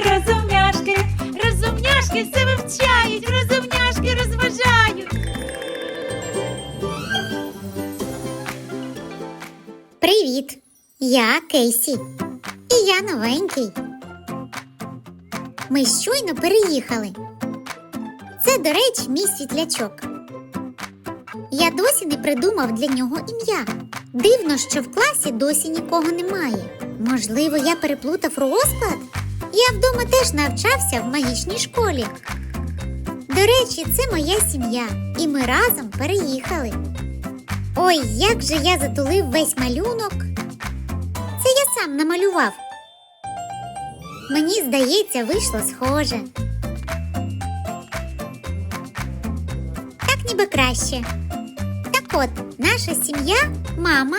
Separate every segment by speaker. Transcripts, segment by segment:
Speaker 1: розумняшки, розумняшки все вивчають, розумняшки розважають.
Speaker 2: Привіт! Я Кейсі. І я новенький. Ми щойно переїхали. Це, до речі, мій світлячок. Я досі не придумав для нього ім'я. Дивно, що в класі досі нікого немає. Можливо, я переплутав розклад? Я вдома теж навчався в магічній школі. До речі, це моя сім'я, і ми разом переїхали. Ой, як же я затулив весь малюнок. Це я сам намалював. Мені здається, вийшло схоже. Так ніби краще. Так от, наша сім'я, мама,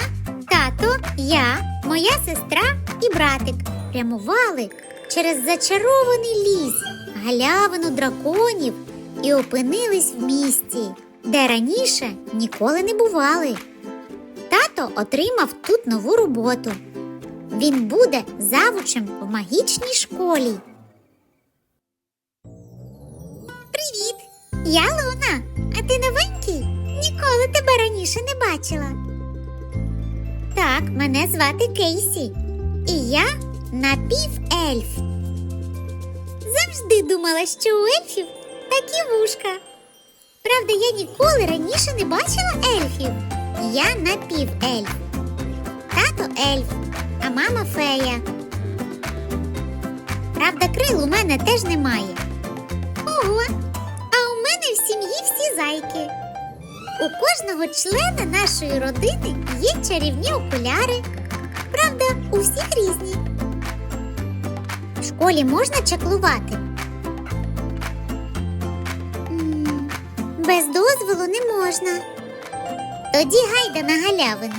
Speaker 2: тато, я, моя сестра і братик прямували через зачарований ліс, галявину драконів і опинились в місті, де раніше ніколи не бували. Тато отримав тут нову роботу. Він буде завучем в магічній школі. Привіт! Я Луна. А ти новенький? Ніколи тебе раніше не бачила. Так, мене звати Кейсі. І я напівельф. Завжди думала, що у ельфів такі вушка. Правда, я ніколи раніше не бачила ельфів. Я напівельф. Тато ельф, а мама фея. Правда, крил у мене теж немає. Ого, а у мене в сім'ї всі зайки. У кожного члена нашої родини є чарівні окуляри. Правда, у всіх різні. Школі можна чаклувати? Без дозволу не можна. Тоді гайда на галявину.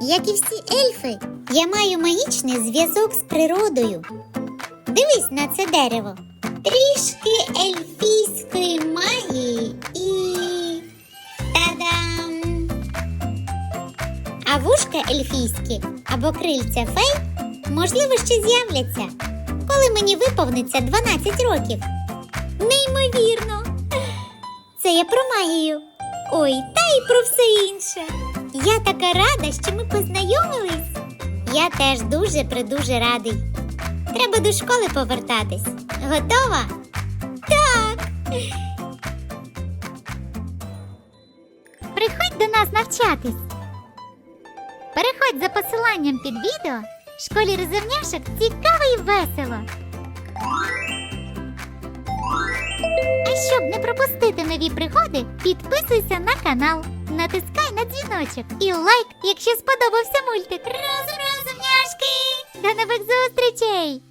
Speaker 2: Як і всі ельфи, я маю магічний зв'язок з природою. Дивись на це дерево. Трішки ельфійської магії і. Та-дам! А вушка ельфійські або крильця фей, можливо, ще з'являться, коли мені виповниться 12 років. Неймовірно! Це я про магію. Ой, та й про все інше. Я така рада, що ми познайомились. Я теж дуже придуже радий. Треба до школи повертатись. Готова? Так. Приходь до нас навчатись. Переходь за посиланням під відео. В школі розумняшок цікаво і весело. А щоб не пропустити нові пригоди, підписуйся на канал, натискай на дзвіночок і лайк, якщо сподобався мультик. Розумняшки! До нових зустрічей!